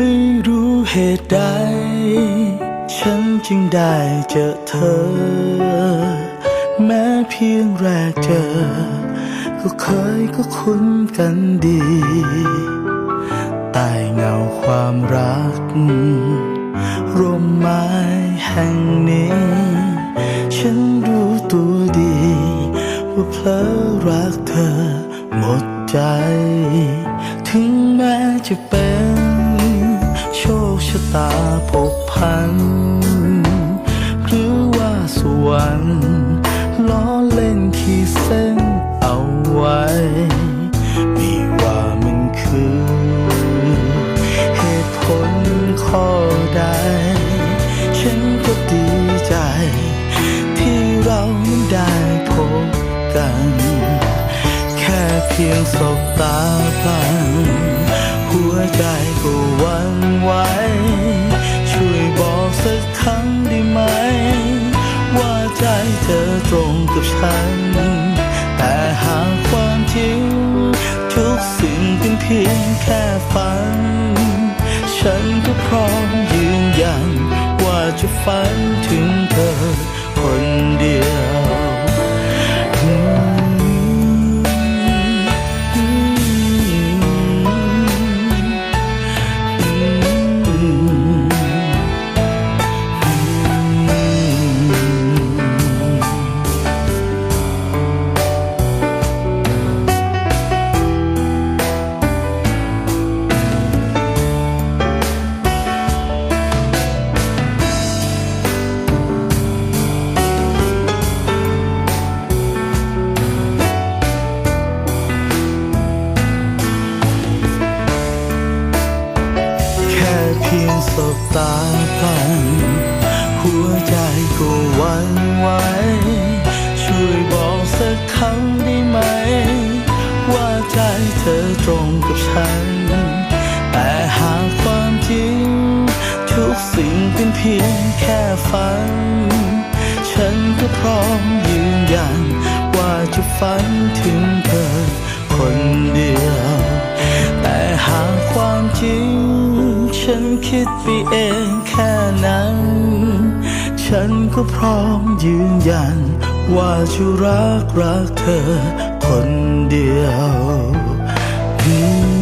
ไม่รู้เหตุใด ฉันจึงได้เจอเธอ แม้เพียงแรกเจอ ก็เคยก็คุ้นกันดีใต้เงาความรัก ร่มไม้แห่งนี้ ฉันรู้ตัวดี ว่าเพลอรักเธอหมดใจ ถึงแม้จะเป็น ชคชะตาผกพัน หรือว่าสวรรค์ล้อเล่นขีดเส้นเอาไว้ ไม่ว่ามันคือ เหตุผลข้อใด ฉันก็ดีใจ ที่เรานั้นได้พบกัน แค่เพียงสบตาพลันหั วใจก็หวันไหวช่วยบอกสักครั้งได้ไหม ว่าใจเธอตรงกับฉัน แต่หากความจริงทุกสิ่งเป็นเพียงแค่ฝัน ฉันก็พร้อมยืนยันว่าจะฝันถึงเธอ พียงสบตาพลันหัวใจก็หวันไหวช่วยบอกสักคำได้ไหม ว่าใจเธอตรงกับฉัน ฉันคิดไปเองแค่นั้น ฉันก็พร้อมยืนยัน ว่าจะรักรักเธอคนเดียวอืม